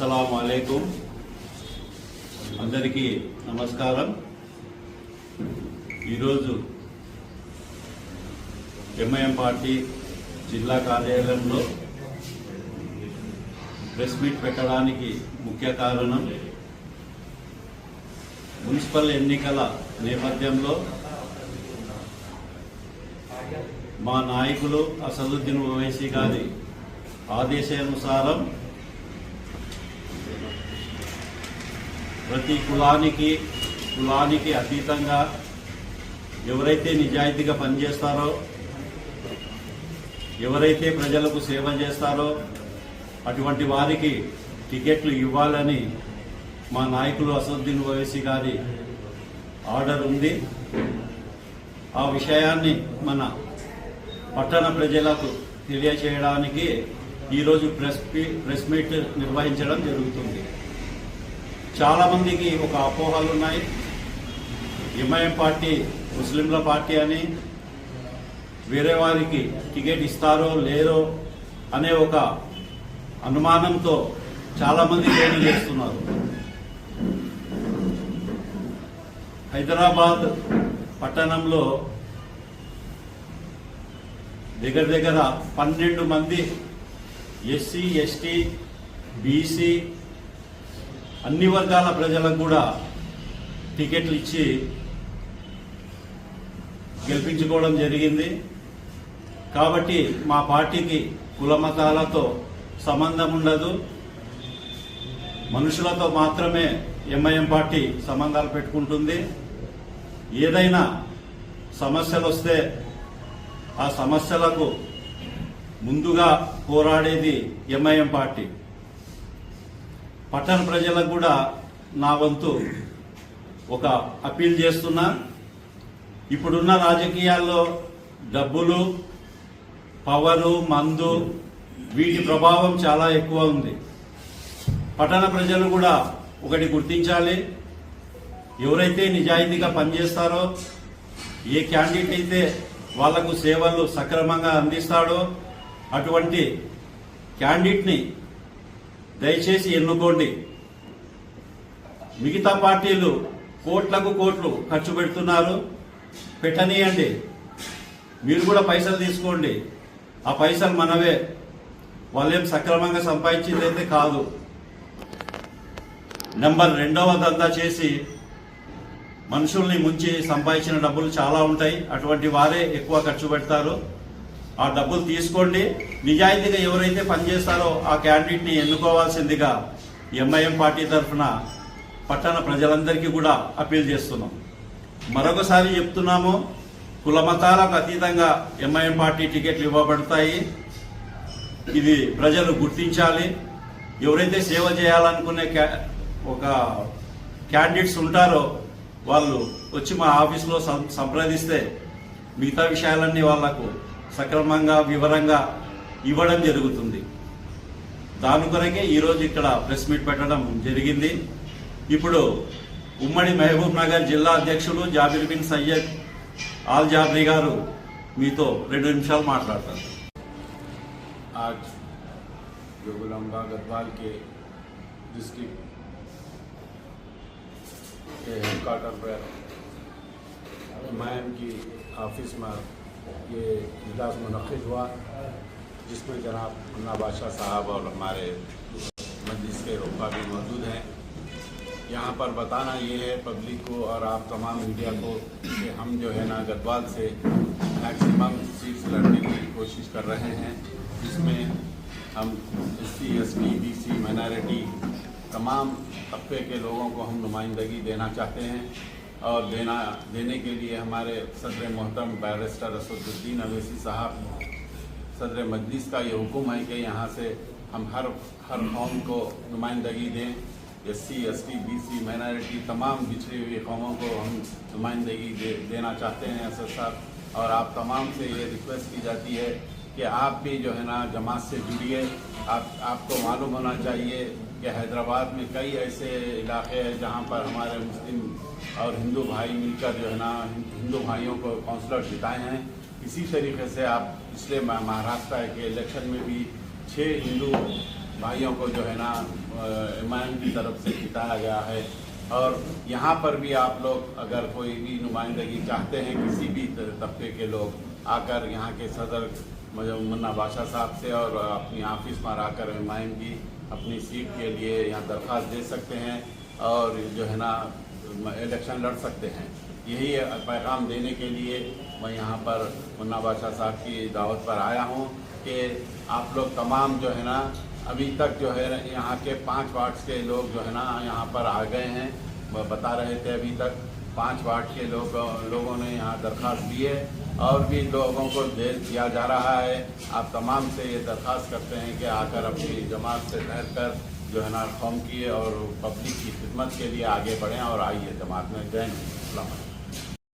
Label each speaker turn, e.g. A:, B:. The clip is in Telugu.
A: అస్సలం అలైకుం. అందరికీ నమస్కారం. ఈరోజు ఎంఐఎం పార్టీ జిల్లా కార్యాలయంలో ప్రెస్ మీట్ పెట్టడానికి ముఖ్య కారణం మున్సిపల్ ఎన్నికల నేపథ్యంలో మా నాయకులు అసదుద్దీన్ ఓవైసీ గారి ఆదేశానుసారం ప్రతి కులానికి కులానికి అతీతంగా ఎవరైతే నిజాయితీగా పనిచేస్తారో ఎవరైతే ప్రజలకు సేవ చేస్తారో అటువంటి వారికి టికెట్లు ఇవ్వాలని మా నాయకులు అసదుద్దీన్ ఓవైసీ గారి ఆర్డర్ ఉంది. ఆ విషయాన్ని మన పట్టణ ప్రజలకు తెలియచేయడానికి ఈరోజు ప్రెస్ ప్రెస్ మీట్ నిర్వహించడం జరుగుతుంది. చాలామందికి ఒక అపోహలు ఉన్నాయి. ఎంఐఎం పార్టీ ముస్లింల పార్టీ అని వేరే వారికి టికెట్ ఇస్తారో లేరో అనే ఒక అనుమానంతో చాలామంది పోటీ చేస్తున్నారు. హైదరాబాద్ పట్టణంలో దగ్గర దగ్గర పన్నెండు మంది ఎస్సీ ఎస్టీ బీసీ అన్ని వర్గాల ప్రజలకు కూడా టికెట్లు ఇచ్చి గెలిపించుకోవడం జరిగింది. కాబట్టి మా పార్టీకి కులమతాలతో సంబంధం ఉండదు. మనుషులతో మాత్రమే ఎంఐఎం పార్టీ సంబంధాలు పెట్టుకుంటుంది. ఏదైనా సమస్యలు వస్తే ఆ సమస్యలకు ముందుగా పోరాడేది ఎంఐఎం పార్టీ. పట్టణ ప్రజలకు కూడా నా వంతు ఒక అప్పీల్ చేస్తున్నా. ఇప్పుడున్న రాజకీయాల్లో డబ్బులు పవరు మందు వీటి ప్రభావం చాలా ఎక్కువ ఉంది. పట్టణ ప్రజలు కూడా ఒకటి గుర్తించాలి. ఎవరైతే నిజాయితీగా పనిచేస్తారో ఏ క్యాండిడేట్ అయితే వాళ్ళకు సేవలు సక్రమంగా అందిస్తాడో అటువంటి క్యాండిడేట్ని దయచేసి ఎన్నుకోండి. మిగతా పార్టీలు కోట్లకు కోట్లు ఖర్చు పెడుతున్నారు. పెట్టనీయండి. మీరు కూడా పైసలు తీసుకోండి. ఆ పైసలు మనవే. వాళ్ళేం సక్రమంగా సంపాదించింది అయితే కాదు. నెంబర్ రెండవ దందా చేసి మనుషుల్ని ముంచి సంపాదించిన డబ్బులు చాలా ఉంటాయి. అటువంటి వారే ఎక్కువ ఖర్చు పెడతారు. ఆ డబ్బులు తీసుకోండి. నిజాయితీగా ఎవరైతే పనిచేస్తారో ఆ క్యాండిడేట్ని ఎన్నుకోవాల్సిందిగా ఎంఐఎం పార్టీ తరఫున పట్టణ ప్రజలందరికీ కూడా అప్పీల్ చేస్తున్నాం. మరొకసారి చెప్తున్నాము కుల మతాలకు అతీతంగా ఎంఐఎం పార్టీ టికెట్లు ఇవ్వబడతాయి. ఇది ప్రజలు గుర్తించాలి. ఎవరైతే సేవ చేయాలనుకునే క్యా- ఒక క్యాండిడేట్స్ ఉంటారో వాళ్ళు వచ్చి మా ఆఫీసులో సం- సంప్రదిస్తే మిగతా విషయాలన్నీ వాళ్ళకు సక్రమంగా వివరంగా ఇవ్వడం జరుగుతుంది దాని కొరకే ఈరోజు ఇక్కడ ప్రెస్ మీట్ పెట్టడం జరిగింది ఇప్పుడు ఉమ్మడి మహబూబ్ నగర్ జిల్లా అధ్యక్షులు జాబిర్ బిన్ సయ్యద్ ఆల్ జాబ్రీ గారు మీతో రెండు నిమిషాలు మాట్లాడతారు
B: आज जो गुलामबाग गढ़वाल के डिस्ट्रिक्ट के हेडक्वार्टर पर मैम की ऑफिस में یہ اجلاس منعقد ہوا، جس میں جناب منا بادشاہ صاحب اور ہمارے مجلس کے رقبہ بھی موجود ہیں۔ یہاں پر بتانا یہ ہے پبلک کو اور آپ تمام میڈیا کو کہ ہم جو ہے نا گدوال سے میکسیمم سیٹس لڑنے کی کوشش کر رہے ہیں، جس میں ہم ایس سی ایس ٹی بی سی مائنارٹی تمام طبقے کے لوگوں کو ہم نمائندگی دینا چاہتے ہیں۔ اور دینا دینے کے لیے ہمارے صدر محترم بیرسٹر اسد الدین اویسی صاحب، صدر مجلس کا یہ حکم ہے کہ یہاں سے ہم ہر ہر قوم کو نمائندگی دیں۔ ایس سی ایس ٹی بی سی مائنارٹی تمام بچھری ہوئی قوموں کو ہم نمائندگی دینا چاہتے ہیں اسد صاحب۔ اور آپ تمام سے یہ ریکویسٹ کی جاتی ہے کہ آپ بھی جو ہے نا جماعت سے جڑیے آپ آپ کو معلوم ہونا چاہیے کہ حیدرآباد میں کئی ایسے علاقے ہیں جہاں پر ہمارے مسلم اور ہندو بھائی مل کر جو ہے نا ہندو بھائیوں کو کونسلر جتائے ہیں۔ اسی طریقے سے آپ اس لیے مہاراشٹر کے الیکشن میں بھی چھ ہندو بھائیوں کو جو ہے نا ایم آئی ایم کی طرف سے جتایا گیا ہے۔ اور یہاں پر بھی آپ لوگ اگر کوئی بھی نمائندگی چاہتے ہیں، کسی بھی طبقے کے لوگ آ کر یہاں کے صدر مجھے منا بادشاہ صاحب سے اور اپنی آفس میں آ کر نمائندگی اپنی سیٹ کے لیے یہاں درخواست دے سکتے ہیں اور جو ہے نا الیکشن لڑ سکتے ہیں۔ یہی پیغام دینے کے لیے میں یہاں پر منا بادشاہ صاحب کی دعوت پر آیا ہوں کہ آپ لوگ تمام جو ہے نا ابھی تک جو ہے یہاں کے پانچ وارڈس کے لوگ جو ہے نا یہاں پر آ گئے ہیں۔ بتا رہے تھے ابھی تک پانچ وارڈ کے لوگ لوگوں نے یہاں درخواست دی ہے۔ اور بھی لوگوں کو جیل کیا جا رہا ہے۔ آپ تمام سے یہ درخواست کرتے ہیں کہ آ کر اپنی جماعت سے ٹھہر کر جو ہے نا قوم کی اور پبلک کی خدمت کے لیے آگے بڑھیں اور آئیے جماعت میں جائیں۔ السلام علیکم